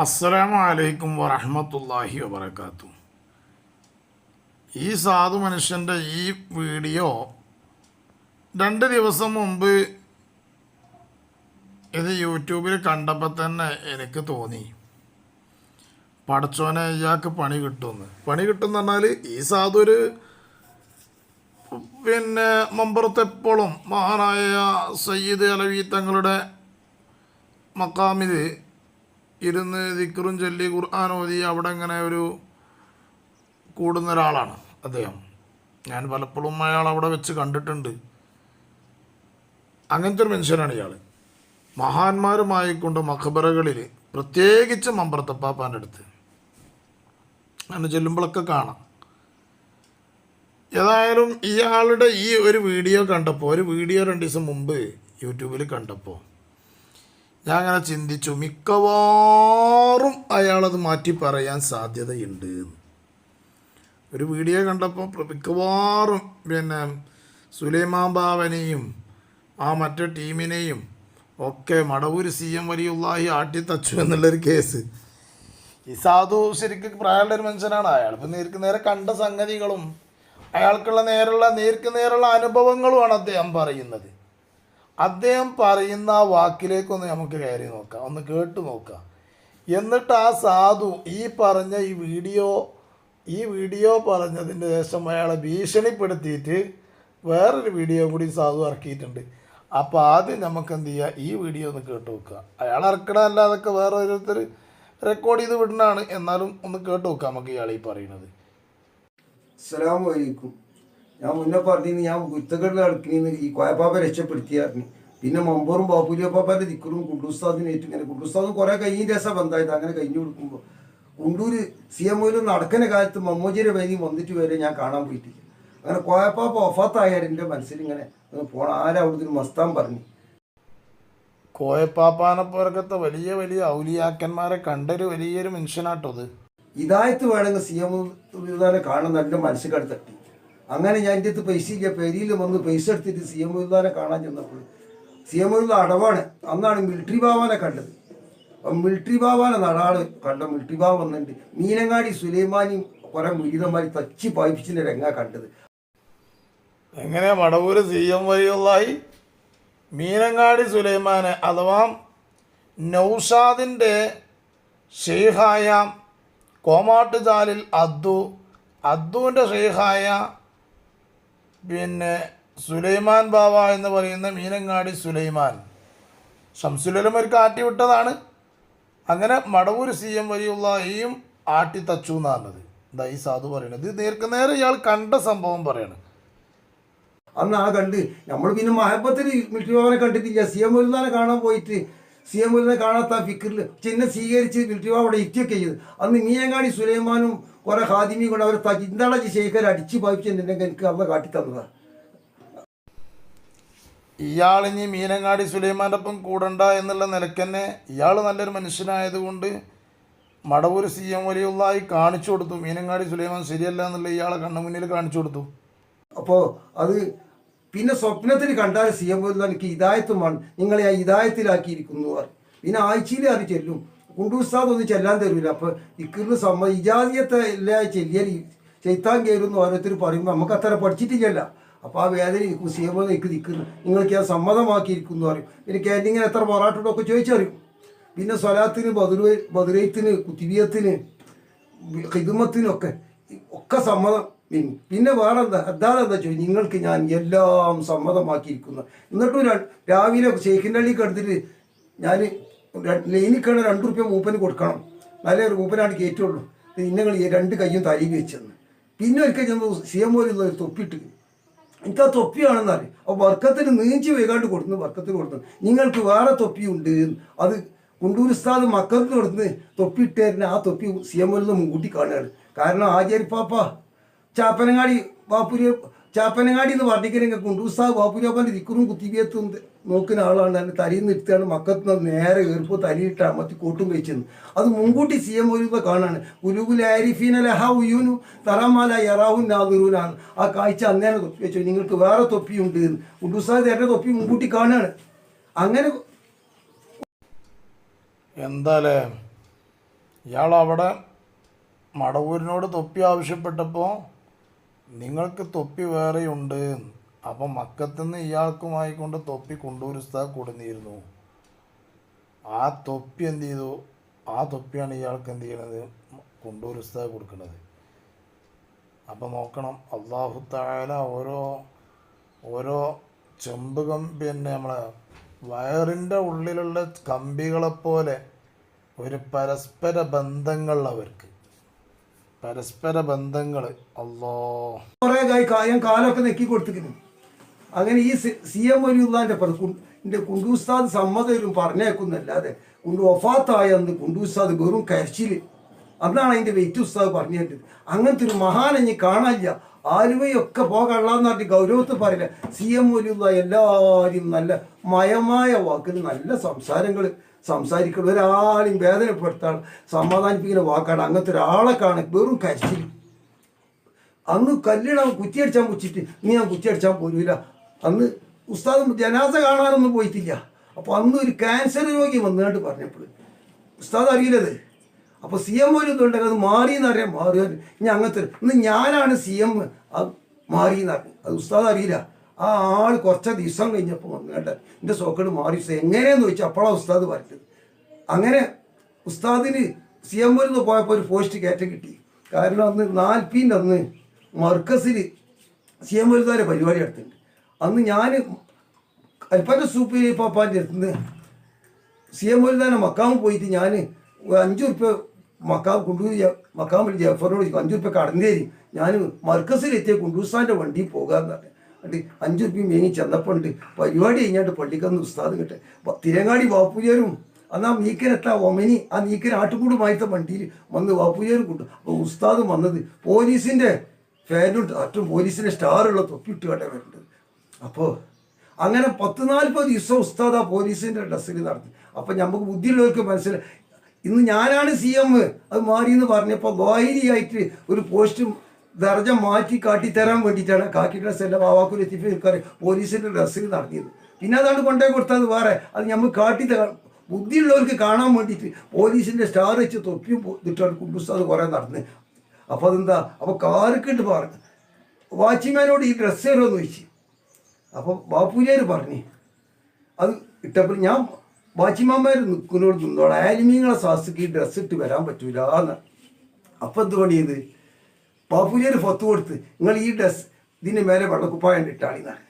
അസ്സലാമു അലൈക്കും വറഹമത്തല്ലാഹി വബർക്കാത്തു ഈ സാധു മനുഷ്യന്റെ ഈ വീഡിയോ രണ്ട് ദിവസം മുമ്പ് ഇത് യൂട്യൂബിൽ കണ്ടപ്പോൾ തന്നെ എനിക്ക് തോന്നി. പഠിച്ചോനെ ഇയാൾക്ക് പണി കിട്ടുമെന്ന്. പണി കിട്ടുമെന്ന് പറഞ്ഞാൽ ഈ സാധു ഒരു പിന്നെ മമ്പുറത്തെപ്പോഴും മഹാനായ സയ്യിദ് അലവി തങ്ങളുടെ മക്കാമിൽ ഇരുന്ന് ദിക്റും ചൊല്ലി ഖുർആൻ ഓതി അവിടെ ഇങ്ങനെ ഒരു കൂടുന്ന ഒരാളാണ് അദ്ദേഹം. ഞാൻ പലപ്പോഴും അയാൾ അവിടെ വെച്ച് കണ്ടിട്ടുണ്ട്. അങ്ങനത്തെ ഒരു മനുഷ്യനാണ് ഇയാൾ മഹാന്മാരുമായിക്കൊണ്ട് മഖബറകളിൽ പ്രത്യേകിച്ച് മമ്പ്രത്തപ്പാപ്പാന്റെ അടുത്ത് അങ്ങനെ ചെല്ലുമ്പോഴൊക്കെ കാണാം. ഏതായാലും ഇയാളുടെ ഈ ഒരു വീഡിയോ കണ്ടപ്പോൾ ഒരു വീഡിയോ രണ്ട് ദിവസം മുമ്പ് യൂട്യൂബിൽ കണ്ടപ്പോൾ ഞാൻ അങ്ങനെ ചിന്തിച്ചു മിക്കവാറും അയാളത് മാറ്റി പറയാൻ സാധ്യതയുണ്ട്. ഒരു വീഡിയോ കണ്ടപ്പോൾ മിക്കവാറും പിന്നെ സുലൈമാൻ ബാവനെയും ആ മറ്റു ടീമിനെയും ഒക്കെ മടവൂർ സി എം വലിയുള്ളാഹി ആട്ടിത്തച്ചു എന്നുള്ളൊരു കേസ്. ഈ സാധു ശരിക്കും പ്രായമുള്ള ഒരു മനുഷ്യനാണ്. അയാൾ ഇപ്പം നേർക്ക് നേരെ കണ്ട സംഗതികളും അയാൾക്കുള്ള നേരുള്ള നേർക്ക് നേരുള്ള അനുഭവങ്ങളുമാണ് അദ്ദേഹം പറയുന്നത്. അദ്ദേഹം പറയുന്ന ആ വാക്കിലേക്കൊന്ന് നമുക്ക് കയറി നോക്കാം. ഒന്ന് കേട്ട് നോക്കാം. എന്നിട്ട് ആ സാധു ഈ പറഞ്ഞ ഈ വീഡിയോ ഈ വീഡിയോ പറഞ്ഞതിന് ശേഷം അയാളെ ഭീഷണിപ്പെടുത്തിയിട്ട് വേറൊരു വീഡിയോ കൂടി സാധു ഇറക്കിയിട്ടുണ്ട്. അപ്പോൾ ആദ്യം നമുക്ക് എന്ത് ചെയ്യുക? ഈ വീഡിയോ ഒന്ന് കേട്ട് നോക്കുക. അയാൾ ഇറക്കണമല്ല അതൊക്കെ വേറെ ഓരോരുത്തർ റെക്കോർഡ് ചെയ്ത് വിടണാണ് എന്നാലും ഒന്ന് കേട്ട് നോക്കാം നമുക്ക് ഇയാൾ ഈ പറയുന്നത്. അസ്സലാമു അലൈക്കും. ഞാൻ മുന്നേ പറഞ്ഞിരുന്നു ഞാൻ കുത്തകളിൽ അടുക്കണിന്ന് ഈ കോയപ്പാപ്പ രക്ഷപ്പെടുത്തിയായിരുന്നു പിന്നെ മമ്പൂറും ബാപ്പുലിയപ്പാപ്പാന്റെ ദിക്കറും ഏറ്റവും ഇങ്ങനെ. കുണ്ടുസ്താദും കുറെ കഴിഞ്ഞ രസം ബന്ധമായത് അങ്ങനെ കഴിഞ്ഞു കൊടുക്കുമ്പോൾ കുണ്ടൂര് സി എം ഒയിൽ നടക്കുന്ന കാലത്ത് മമ്മൂജിയുടെ വൈകി വന്നിട്ട് വരെ ഞാൻ കാണാൻ പോയിട്ടില്ല. അങ്ങനെ കോയപ്പാപ്പ ഒഫാത്തായാൽ എന്റെ മനസ്സിൽ ഇങ്ങനെ പോണ. ആരാ അവിടുന്ന് മസ്താൻ പറഞ്ഞു? കോയപ്പാപ്പാനെ പോലത്തെ വലിയ വലിയ ഔലിയാക്കന്മാരെ കണ്ടൊരു വലിയൊരു മനുഷ്യനാട്ടോ അത്. ഇതായിട്ട് വേണമെങ്കിൽ സി എം കാണാൻ നല്ല മനസ്സിൽ അങ്ങനെ ഞാൻ എന്റെ അടുത്ത് പൈസ ഇല്ല. പെരിയിൽ വന്ന് പൈസ എടുത്തിട്ട് സി എം ഉദാനെ കാണാൻ ചെന്നപ്പോൾ സി എം ഉദ അടവാണ്. അന്നാണ് മിലിറ്ററി ബാബാനെ കണ്ടത്. അപ്പം മിലിറ്ററി ബാബാനെ നടാൾ കണ്ട മിലിറ്ററി ബാബ വന്നിട്ടുണ്ട് മീനങ്ങാടി സുലൈമാനിയും കുറെ മുരിതന്മാരി തച്ചി പായിപ്പിച്ചിന്റെ രംഗ കണ്ടത്. എങ്ങനെ മടവൂര് സി എം വഴിയുള്ളായി മീനങ്ങാടി സുലൈമാനെ അഥവാ നൗഷാദിന്റെ ഷെയ്ഖായ കോമാട്ടുചാലിൽ അദ്ദു അദ്ദുവിന്റെ ഷെയ്ഖായ പിന്നെ സുലൈമാൻ ബാവ എന്ന് പറയുന്ന മീനങ്ങാടി സുലൈമാൻ. ഷംസുലം ഒരു കാട്ടി വിട്ടതാണ് അങ്ങനെ മടവൂർ സി എം വലിയുള്ളയും ആട്ടി തച്ചു എന്നാണത് എന്താ ഈ സാധു പറയണത് ഇത് നേർക്കുനേരെ ഇയാൾ കണ്ട സംഭവം പറയണം. അന്ന് ആ കണ്ട് നമ്മൾ പിന്നെ മഹബത്തിൽ മിൽട്ടിബാബനെ ബാബാനെ കണ്ടിട്ടില്ല സി എം മുരുന്നാനെ കാണാൻ പോയിട്ട് സി എം മുരുന്നാനെ കാണാത്ത ഫിക്കറിൽ ചിഹ്നം സ്വീകരിച്ച് മിൽട്ടിബാബ് ബാബ അവിടെ എത്തിയൊക്കെ ചെയ്തു. അന്ന് മീനങ്ങാടി സുലൈമാനും കുറെ ഹാദിമിയും കൊണ്ട് അവർ ചിന്താളജി ശേഖർ അടിച്ച് പായിപ്പിച്ചിട്ടുണ്ടെങ്കിൽ എനിക്ക് അന്ന് കാട്ടി തന്നതാണ് ഇയാളിനി മീനങ്ങാടി സുലൈമാന്റെ ഒപ്പം കൂടണ്ട എന്നുള്ള നിലയ്ക്ക് തന്നെ ഇയാൾ നല്ലൊരു മനുഷ്യനായതുകൊണ്ട് മടവൂർ സി എം വലിയുള്ളതായി കാണിച്ചു കൊടുത്തു. മീനങ്ങാടി സുലൈമാൻ ശരിയല്ല എന്നുള്ള ഇയാളെ കണ്ണു മുന്നിൽ കാണിച്ചു കൊടുത്തു. അപ്പോൾ അത് പിന്നെ സ്വപ്നത്തിൽ കണ്ടാൽ സി എം എനിക്ക് ഇതായത്വമാണ് നിങ്ങളെ ആ ഇതായത്തിലാക്കിയിരിക്കുന്നു. പിന്നെ ആഴ്ചയിൽ അത് ചെല്ലും. കുണ്ടൂസ്താദ് ഒന്നും ചെല്ലാൻ തരൂല. അപ്പോൾ ഇക്കിറിന് സമ്മ ഇജാതിയത്തെ എല്ലാ ചെല്ലിയാൽ ചെയ്ത്താൻ കയറുന്നു ഓരോരുത്തർ പറയുമ്പോൾ നമുക്ക് അത്ര പഠിച്ചിട്ടില്ല അപ്പോൾ ആ വേദന ഇരിക്കും സി എം നിൽക്ക് നിൽക്കുന്നു. നിങ്ങൾക്ക് ഞാൻ സമ്മതമാക്കിയിരിക്കുന്നു പറയും. പിന്നെ ക്യാന്റീനിൽ എത്ര പൊറാട്ടുണ്ടോ ഒക്കെ ചോദിച്ചറിയും പിന്നെ സ്വലാത്തിന് ബദുര ബദുരത്തിന് കുത്തിബിയത്തിന് ഹിദുമത്തിനൊക്കെ ഒക്കെ സമ്മതം പിന്നെ വേറെ എന്താ അതാണ് എന്താ ചോദിച്ചു നിങ്ങൾക്ക് ഞാൻ എല്ലാം സമ്മതമാക്കിയിരിക്കുന്നു. എന്നിട്ടും രാവിലെ ഷെയ്ഖിന്റെ അള്ളിക്ക് എടുത്തിട്ട് ഞാൻ ലൈനിക്കാണ് രണ്ട് റുപ്യ മൂപ്പന് കൊടുക്കണം. നല്ല ഒരു മൂപ്പനാണ് കയറ്റുള്ളൂ ഇന്നങ്ങൾ ഈ രണ്ട് കയ്യും തലയിൽ വെച്ചെന്ന് പിന്നെ ഒരിക്കൽ ഞാൻ സി എം ഒരു തൊപ്പിട്ട് എനിക്ക് ആ തൊപ്പിയാണെന്ന് അറിയാം അപ്പോൾ വർക്കത്തിന് നീഞ്ചി വേകാണ്ട് കൊടുക്കുന്നു വർക്കത്തിന് കൊടുത്തു നിങ്ങൾക്ക് വേറെ തൊപ്പിയുണ്ട്. അത് കുണ്ടൂർ ഉസ്താദ് മക്കൾക്ക് കൊടുത്ത് തൊപ്പി ഇട്ടേരുന്ന ആ തൊപ്പി സി എം എല്ലാം മുൻകൂട്ടി കാണുകയാണ് കാരണം ആചാരിപ്പാപ്പ ചാപ്പനങ്ങാടി ബാപ്പുരി ചാപ്പനങ്ങാടി എന്ന് പറഞ്ഞിട്ടുണ്ടെങ്കിൽ കുണ്ടൂർ ബാപ്പുരിയപ്പന്റെ ദിക്കറും കുത്തിബിയത്തും നോക്കുന്ന ആളാണ്. എന്നെ തലയിൽ എടുത്താണ് മക്കത്ത് നേരെ കയറിപ്പോൾ തലയിട്ട് അമർത്തി കോട്ടും വെച്ചെന്ന് അത് മുൻകൂട്ടി സി എം ഒരു കാണാണ്. ഉലുബുൽ ആരിഫീന ലഹ ഉയൂനു തറമാല യറാഹു നാദുറൂനാണ്. ആ കാഴ്ച അന്നേരം തൊപ്പി വെച്ചു. നിങ്ങൾക്ക് വേറെ തൊപ്പിയുണ്ട് എന്ന്. കുണ്ടൂസാദ് തേരുടെ തൊപ്പി മുൻകൂട്ടി കാണാണ്. അങ്ങനെ എന്താലേ? ഇയാൾ അവിടെ മടവൂരിനോട് തൊപ്പി ആവശ്യപ്പെട്ടപ്പോൾ നിങ്ങൾക്ക് തൊപ്പി വേറെയുണ്ട്. അപ്പം മക്കത്തുനിന്ന് ഇയാൾക്കുമായി കൊണ്ട് തൊപ്പി കൊണ്ടൂർ ഉസ്താദ് കൊടുന്നിരുന്നു. ആ തൊപ്പി എന്ത് ചെയ്തു? ആ തൊപ്പിയാണ് ഇയാൾക്ക് എന്ത് ചെയ്യണത്? കൊണ്ടൂർ ഉസ്താദ് കൊടുക്കുന്നത് അപ്പം നോക്കണം. അള്ളാഹു താല ഓരോ ഓരോ ചെമ്പ് കമ്പി തന്നെ നമ്മളെ വയറിന്റെ ഉള്ളിലുള്ള കമ്പികളെപ്പോലെ ഒരു പരസ്പര ബന്ധങ്ങൾ അവർക്ക് പരസ്പര ബന്ധങ്ങൾ അല്ലോ കുറെ ഞാൻ കാലൊക്കെ നെക്കി കൊടുത്തിരിക്കുന്നു. അങ്ങനെ ഈ സി എം വലിയുള്ളതിന്റെ എന്റെ കുണ്ടൂസ്താദ് സമ്മതരും പറഞ്ഞേക്കുന്നല്ലാതെ കുണ്ടു ഒഫാത്തായ അന്ന് കുണ്ടൂസ്താദ് വെറും കരച്ചിൽ. അന്നാണ് അതിന്റെ വെയിറ്റ് ഉസ്താദ് പറഞ്ഞു അങ്ങനത്തെ ഒരു മഹാനെ ഇനി കാണാനില്ല. ആലുവയൊക്കെ പോകള്ളാന്ന് പറഞ്ഞ് ഗൗരവത്തിൽ പറയില്ല സി എം വലിയുള്ള എല്ലാവരും നല്ല മയമായ വാക്കിൽ നല്ല സംസാരങ്ങൾ സംസാരിക്കണം ഒരാളെയും വേദനപ്പെടുത്താൻ സമാധാനിപ്പിക്കുന്ന വാക്കാണ്. അങ്ങനത്തെ ഒരാളെ കാണാൻ വെറും കരിച്ചിൽ അന്ന് കല്ലിടാൻ കുറ്റിയടിച്ചാൻ കുച്ചിട്ട് ഇനി ഞാൻ കുറ്റിയടിച്ചാൻ പോരൂല. അന്ന് ഉസ്താദ് ജനാസ കാണാനൊന്നും പോയിട്ടില്ല. അപ്പോൾ അന്ന് ഒരു ക്യാൻസർ രോഗി വന്നുകൊണ്ട് പറഞ്ഞപ്പോൾ ഉസ്താദ് അറിയില്ലത്? അപ്പോൾ സി എം ഒരു ഇതുണ്ടെങ്കിൽ അത് മാറിയെന്ന് അറിയാം മാറി. ഇനി അങ്ങനത്തെ ഇന്ന് ഞാനാണ് സി എം അത് മാറി എന്ന് അറിഞ്ഞു അത് ഉസ്താദ് അറിയില്ല. ആ ആൾ കുറച്ച് ദിവസം കഴിഞ്ഞപ്പോൾ വന്നുകൊണ്ട് എന്റെ സോക്കേട് മാറി. എങ്ങനെയെന്ന് ചോദിച്ചാൽ അപ്പോഴാണ് ഉസ്താദ് പറഞ്ഞത്. അങ്ങനെ ഉസ്താദിന് സി എം ഒരു പോയപ്പോൾ ഒരു പോസ്റ്റ് കയറ്റം കിട്ടി. കാരണം അന്ന് നാൽപ്പീന്റെ അന്ന് മർക്കസിൽ സി എം ഒരുതാരെ പരിപാടി നടത്തുന്നുണ്ട് അന്ന് ഞാൻ അൽപ്പന്റെ സൂപ്പി പാപ്പാന്റെ അടുത്തുനിന്ന് സി എം ഒരുതാരെ മക്കാമ് പോയിട്ട് ഞാൻ അഞ്ച് ഉറുപ്പ്യ മക്കാം കുണ്ടൂർ മക്കാമിൽ ജഫറിനോട് ചോദിക്കും അഞ്ചു ഉറുപ്പ്യ കടന്നേരി ഞാൻ മർക്കസിലെത്തിയ കുണ്ടൂസാന്റെ വണ്ടി പോകാമെന്ന് പറഞ്ഞു. എന്നിട്ട് അഞ്ചു ഉറുപ്പ്യം മേങ്ങി ചെന്നപ്പോൾ ഉണ്ട്. പരിപാടി കഴിഞ്ഞാണ്ട് പള്ളിക്കന്ന് ഉസ്താദ് കിട്ടെ തിരങ്ങാടി വാപ്പുചേരും എന്നാൽ നീക്കനെത്താ ഒമനി ആ നീക്കൻ ആട്ടുകൂടുമായിട്ട് വണ്ടിയിൽ വന്ന് വാപ്പുചേരും കൂട്ടും അപ്പോൾ ഉസ്താദ് വന്നത് പോലീസിന്റെ ഫാനുണ്ട് അറ്റും പോലീസിന്റെ സ്റ്റാറുള്ള തൊപ്പിട്ട് കണ്ടേ വരുന്നത്. അപ്പോൾ അങ്ങനെ പത്ത് നാൽപ്പത് ദിവസം ഉസ്താദ് ആ പോലീസിന്റെ ഡ്രസ്സിൽ നടത്തി. അപ്പം നമുക്ക് ബുദ്ധിയുള്ളവർക്ക് മനസ്സിലായി. ഇന്ന് ഞാനാണ് സി എം അത് മാറി എന്ന് പറഞ്ഞപ്പോൾ ഗോയിലിയായിട്ട് ഒരു പോസ്റ്റും ദർജ മാറ്റി കാട്ടിത്തരാൻ വേണ്ടിയിട്ടാണ് കാക്കി ഡ്രസ്സ് എല്ലാം വാവാക്കൂർ എത്തിപ്പ് നിൽക്കാറ് പോലീസിന്റെ ഡ്രസ്സിൽ നടത്തിയത്. പിന്നെ അതാണ് കൊണ്ടേ കൊടുത്തത് വേറെ. അത് നമ്മൾ കാട്ടി ബുദ്ധിയുള്ളവർക്ക് കാണാൻ വേണ്ടിയിട്ട് പോലീസിന്റെ സ്റ്റാർ വെച്ച് തൊപ്പിയും കുമ്പസ് അത് കുറേ നടന്ന്. അപ്പോൾ അതെന്താ? അപ്പോൾ കാർക്കുണ്ട് പറഞ്ഞു വാച്ച്മാനോട് ഈ ഡ്രസ്സ് തരുമെന്ന് ചോദിച്ചു. അപ്പം ബാപ്പുജാർ പറഞ്ഞു? അത് ഇട്ടപ്പോൾ ഞാൻ വാച്ചിമാന്മാർ നിൽക്കുന്നോട് നിന്നോളാം ആലിമീങ്ങളെ സാസ്തിക്ക് ഈ ഡ്രസ്സ് ഇട്ട് വരാൻ പറ്റൂല എന്ന്. അപ്പം എന്ത് പണി ചെയ്ത്? ബാപ്പുജാർ ഫത്ത് കൊടുത്ത് നിങ്ങൾ ഈ ഡ്രസ് ഇതിന്റെ മേലെ വെള്ളക്കുപ്പായം ഇട്ടാളിന്നാണ്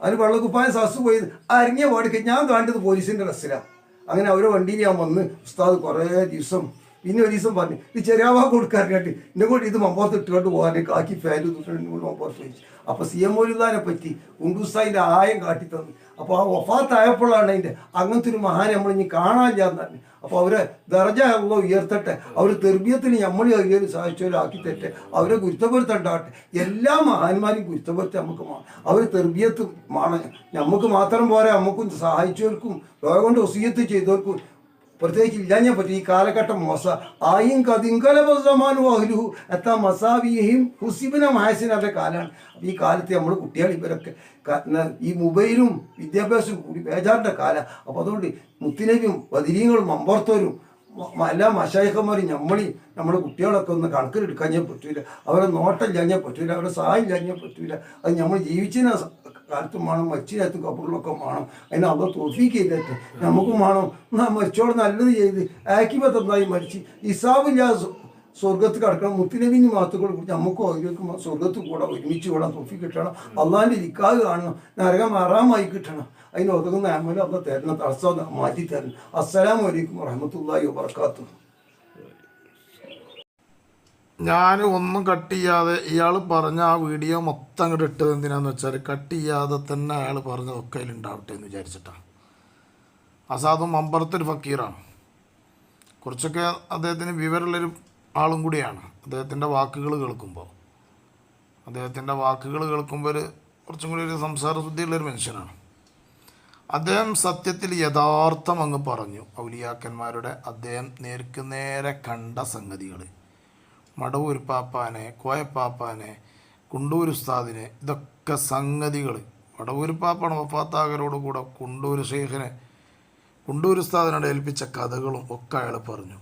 അതിന് വെള്ളക്കുപ്പായം സാസ് പോയത് അരങ്ങിയ പാടിക്ക് ഞാൻ കണ്ടത് പോലീസിന്റെ ഡ്രസ്സിലാണ് അങ്ങനെ അവരെ വണ്ടിയിൽ ഞാൻ വന്ന് ഉസ്താദ് കുറേ ദിവസം പിന്നെ ഒരു ദിവസം പറഞ്ഞു ഇത് ചെറിയാവാ കൊടുക്കാറിനായിട്ട് എന്നെ കൊണ്ട് ഇത് മമ്പോർത്ത് ഇട്ടുകൊണ്ട് പോകാൻ കാക്കി ഫാൻ തൊട്ടുണ്ട് മമ്പോർത്ത് വെച്ചു. അപ്പോൾ സി എം ഒലുദാനെ പറ്റി ഉണ്ടൂസായിന്റെ ആയം കാട്ടി തന്നു അപ്പോൾ ആ വഫാത്തായപ്പോഴാണ് അതിന്റെ അങ്ങനത്തെ ഒരു മഹാൻ നമ്മൾ ഇനി കാണാനില്ല എന്ന് അപ്പൊ അപ്പോൾ അവരെ ദർജ ഉള്ള ഉയർത്തട്ടെ. അവർ തെർബിയത്തിന് നമ്മൾ അറിയാൻ സാധിച്ചവരാക്കി തരട്ടെ. അവരെ ഗുരുത്തപ്പെടുത്തണ്ടാട്ടെ എല്ലാ മഹാന്മാരും ഗുരുത്തപ്പെടുത്തി നമുക്ക് അവർ തെർബിയത്ത് മാണ് നമുക്ക് മാത്രം പോരാ. നമുക്കും സഹായിച്ചവർക്കും ലോകം കൊണ്ട് ഒസീയത്ത് ചെയ്തവർക്കും പ്രത്യേകിച്ച് ഇല്ലാഞ്ഞാൽ പറ്റും ഈ കാലഘട്ടം മോശ. ആയും കതിങ്കലമാൻ അഹ്ലുഹു. എത്താ മസാവിയും ഹുസിബിന മഹസിനന്റെ കാലമാണ്. അപ്പോൾ ഈ കാലത്ത് നമ്മൾ കുട്ടികൾ ഇവരൊക്കെ ഈ മൊബൈലും വിദ്യാഭ്യാസവും കൂടി ബേജാറിന്റെ കാലം. അപ്പോൾ അതുകൊണ്ട് മുത്തിനബിയും വതിരീങ്ങളും അമ്പർത്തോരും എല്ലാ മശായിക്കന്മാരും ഞമ്മളി നമ്മുടെ കുട്ടികളൊക്കെ ഒന്ന് കണക്കിലെടുക്കാൻ ഞാൻ പറ്റൂല. അവരെ നോട്ടം ചെയ്യാൻ പറ്റൂല. അവരെ സഹായം ചെയ്യാൻ പറ്റൂല. അത് നമ്മൾ ജീവിച്ചിന കാലത്തും വേണം മച്ചിനകത്തും കബറിലൊക്കെ വേണം. അതിന് അവ തോഫീക്ക് ചെയ്തിട്ട് നമുക്കും വേണം. എന്നാ മരിച്ചോട് നല്ലത് ചെയ്ത് ആക്കിമ തന്നായി മരിച്ച് ഇസാബില്ല സ്വർഗത്ത് കിടക്കണം. മുത്തിനവിന് മാത്രങ്ങൾ കുറിച്ച് നമുക്കും അവർക്ക് സ്വർഗത്ത് കൂടെ ഒരുമിച്ച് കൂടാൻ തൊഫി കിട്ടണം. അള്ളാന്റെ ഇരിക്കാതെ കാണണം. നരകം ആറാമായി കിട്ടണം. അതിന് ഒതുങ്ങുന്ന അമ്മ അന്ന് തരണം തടസ്സം മാറ്റി തരണം അസ്സലാമു അലൈക്കും വറഹമത്തല്ലാഹി വബർക്കാത്തു ഞാൻ ഒന്നും കട്ട് ചെയ്യാതെ ഇയാൾ പറഞ്ഞ ആ വീഡിയോ മൊത്തം അങ്ങോട്ട് ഇട്ടത് എന്തിനാന്ന് വെച്ചാൽ കട്ട് ചെയ്യാതെ തന്നെ അയാൾ പറഞ്ഞതൊക്കെ അതിലുണ്ടാവട്ടെ എന്ന് വിചാരിച്ചിട്ടാണ്. അസാദും അമ്പറത്തൊരു ഫക്കീറാണ്. കുറച്ചൊക്കെ അദ്ദേഹത്തിന് വിവരമുള്ളൊരു ആളും കൂടിയാണ്. അദ്ദേഹത്തിന്റെ വാക്കുകൾ കേൾക്കുമ്പോൾ. അദ്ദേഹത്തിന്റെ വാക്കുകൾ കേൾക്കുമ്പോൾ ഒരു കുറച്ചും കൂടി ഒരു സംസാര ശുദ്ധിയുള്ളൊരു മനുഷ്യനാണ്. അദ്ദേഹം സത്യത്തിൽ യഥാർത്ഥം അങ്ങ് പറഞ്ഞു. ഔലിയാക്കന്മാരുടെ അദ്ദേഹം നേർക്കുനേരെ കണ്ട സംഗതികൾ. മടവൂർ പാപ്പാനെ കോയപ്പാപ്പാനെ കുണ്ടൂർ ഉസ്താദിനെ ഇതൊക്കെ സംഗതികൾ മടവൂർ പാപ്പാണ് വഫാത്താകരോട് കൂടെ കുണ്ടൂർ ഷെയ്ഖിനെ കുണ്ടൂർ ഉസ്താദിനോട് ഏൽപ്പിച്ച കഥകളും ഒക്കെ അയാൾ പറഞ്ഞു.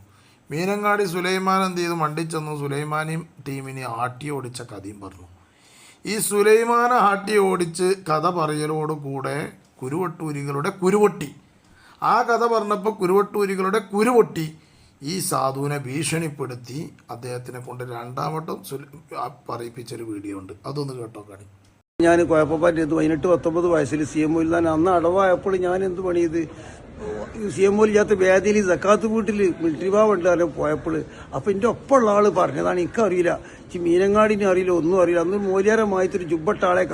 മീനങ്ങാടി സുലൈമാൻ എന്ത് ചെയ്തു? മണ്ടിച്ചെന്നു സുലൈമാനെയും ടീമിനെ ആട്ടി ഓടിച്ച കഥയും പറഞ്ഞു. ഈ സുലൈമാനെ ആട്ടി ഓടിച്ച് കഥ പറയലോടുകൂടെ കുരുവട്ടൂരികളുടെ കുരുവട്ടി. ആ കഥ പറഞ്ഞപ്പോൾ കുരുവട്ടൂരികളുടെ കുരുവൊട്ടി. ഈ സാധുവിനെ ഭീഷണിപ്പെടുത്തി അദ്ദേഹത്തിനെ കൊണ്ട് രണ്ടാമട്ടും പറയിപ്പിച്ചൊരു വീഡിയോ ഉണ്ട്. അതൊന്ന് കേട്ടോ കാണി. ഞാൻ കുഴപ്പപ്പാറ്റത് പതിനെട്ട് പത്തൊമ്പത് വയസ്സിൽ സി എം തന്നെ അന്ന് അടവായപ്പോൾ ഞാൻ എന്ത് പണി ചെയ്ത് സി എം ചെയ്യാത്ത വേദിയിൽ സക്കാത്ത് വീട്ടിൽ മിലിറ്ററി ബാബുണ്ട് അതിനെ പോയപ്പോൾ അപ്പം എന്റെ ഒപ്പമുള്ള ആൾ പറഞ്ഞതാണ് എനിക്കറിയില്ല. ഈ മീനങ്ങാടിനെ അറിയില്ല ഒന്നും അറിയില്ല. അന്ന് മൂല്യാരമായിട്ടൊരു ജുബട്ട ആളെ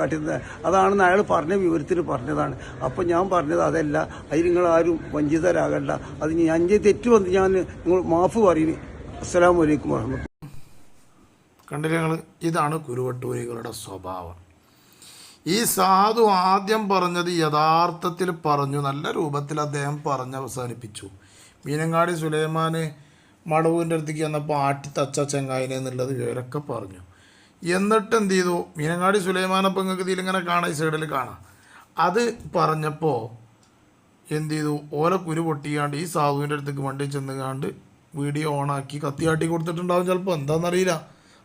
അതാണെന്ന് അയാൾ പറഞ്ഞ വിവരത്തിൽ പറഞ്ഞതാണ്. അപ്പം ഞാൻ പറഞ്ഞത് അതല്ല. അതിൽ നിങ്ങൾ ആരും വഞ്ചിതരാകണ്ട. അതിന് ചെയ്ത തെറ്റ് വന്ന് ഞാൻ നിങ്ങൾ മാഫ് പറയുന്നു അസ്സാം വലൈക്കും വാഹമത്ത് കണ്ടില്ല ഇതാണ് കുരുവട്ടൂരികളുടെ സ്വഭാവം. ഈ സാധു ആദ്യം പറഞ്ഞത് യഥാർത്ഥത്തിൽ പറഞ്ഞു നല്ല രൂപത്തിൽ അദ്ദേഹം പറഞ്ഞ് അവസാനിപ്പിച്ചു. മീനങ്ങാടി സുലൈമാൻ മടവൂന്റെ അടുത്തേക്ക് ചെന്നപ്പോൾ ആട്ടി തച്ച ചെങ്ങായിനെ എന്നുള്ളത് വിവരൊക്കെ പറഞ്ഞു. എന്നിട്ട് എന്ത് ചെയ്തു? മീനങ്ങാടി സുലൈമാനപ്പം നിങ്ങൾക്ക് ഇതിലിങ്ങനെ കാണാം ഈ സൈഡിൽ കാണാം. അത് പറഞ്ഞപ്പോൾ എന്ത് ചെയ്തു? ഓല കുരു പൊട്ടിയാണ്ട് ഈ സാധുവിന്റെ അടുത്തേക്ക് വണ്ടി ചെന്നുകാണ്ട് വീഡിയോ ഓണാക്കി കത്തിയാട്ടി കൊടുത്തിട്ടുണ്ടാവും ചിലപ്പോൾ. എന്താണെന്നറിയില്ല.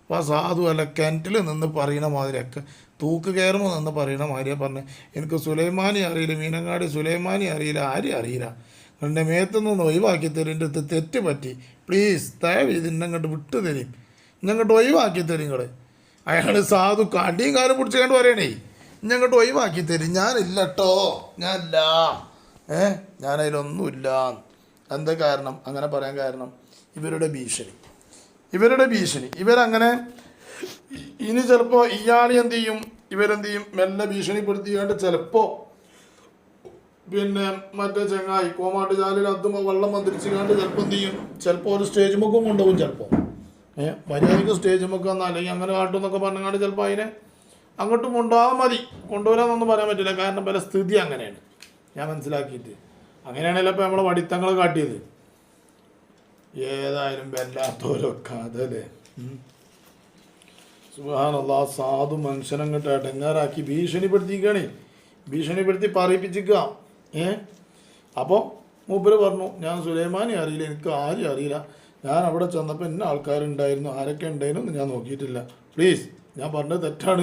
അപ്പോൾ ആ സാധു അല്ല കിണറ്റിൽ നിന്ന് പറയുന്ന മാതിരിയൊക്കെ തൂക്ക് കയറുമോ എന്ന് പറയണ മാതിരിയാണ് പറഞ്ഞു. എനിക്ക് സുലൈമാനി അറിയില്ല മീനങ്ങാടി സുലൈമാനി അറിയില്ല ആരെയും അറിയില്ല. എന്റെ മേത്തുനിന്ന് ഒഴിവാക്കി തരും എന്റെ അടുത്ത് തെറ്റ് പറ്റി. പ്ലീസ് ദയവ് ഇത് ഇന്നെ അങ്ങോട്ട് വിട്ടു തരും. ഇന്നങ്ങോട്ട് ഒഴിവാക്കി തരും നിങ്ങൾ അയാൾ സാധു കടിയും കാലം പിടിച്ചുകൊണ്ട് പറയണേ. ഇന്നങ്ങോട്ട് ഒഴിവാക്കി തരും. ഞാനില്ല കേട്ടോ ഞാനില്ല. ഏ? ഞാനതിലൊന്നുമില്ല. എന്താ കാരണം? അങ്ങനെ പറയാൻ കാരണം? ഇവരുടെ ഭീഷണി. ഇവരുടെ ഭീഷണി. ഇവരങ്ങനെ ഇനി ചിലപ്പോൾ ഇയാൾ എന്ത് ചെയ്യും? ഇവരെന്ത് ചെയ്യും മെല്ലെ ഭീഷണിപ്പെടുത്തിയാണ്ട് ചിലപ്പോ പിന്നെ മറ്റേ ചെങ്ങായി കോമാട്ട് ചാലിൽ അതും വെള്ളം മന്ത്രിച്ചുകൊണ്ട് ചിലപ്പോ എന്ത് ചെയ്യും? ചിലപ്പോൾ ഒരു സ്റ്റേജ് മുക്കും കൊണ്ടുപോകും ചിലപ്പോൾ ഏഹ് മര്യാദയ്ക്ക് സ്റ്റേജ് മുക്കുക എന്നാ അല്ലെങ്കിൽ അങ്ങനെ കാട്ടും എന്നൊക്കെ പറഞ്ഞാണ്ട് ചിലപ്പോൾ അതിനെ അങ്ങോട്ടും കൊണ്ടുപോകാൻ മതി. കൊണ്ടുവരാന്നൊന്നും പറയാൻ പറ്റില്ല. കാരണം പല സ്ഥിതി അങ്ങനെയാണ്. ഞാൻ മനസ്സിലാക്കിയിട്ട്. അങ്ങനെയാണല്ലോ ഇപ്പോൾ നമ്മളെ വടിത്തങ്ങൾ കാട്ടിയത്. ഏതായാലും വല്ലാത്തോരൊക്കെ അതല്ലേ സുഹാനുള്ള സാധു മനുഷ്യനങ്ങോട്ട് അടങ്ങാറാക്കി ഭീഷണിപ്പെടുത്തിക്കണേ ഭീഷണിപ്പെടുത്തി പറയിപ്പിച്ചിക്കുക ഏ? അപ്പോൾ മൂപ്പര് പറഞ്ഞു ഞാൻ സുലൈമാനെ അറിയില്ല എനിക്ക് ആരും അറിയില്ല. ഞാൻ അവിടെ ചെന്നപ്പോൾ എന്നെ ആൾക്കാരുണ്ടായിരുന്നു ആരൊക്കെ ഉണ്ടായിരുന്നു എന്ന് ഞാൻ നോക്കിയിട്ടില്ല. പ്ലീസ് ഞാൻ പറഞ്ഞത് തെറ്റാണ്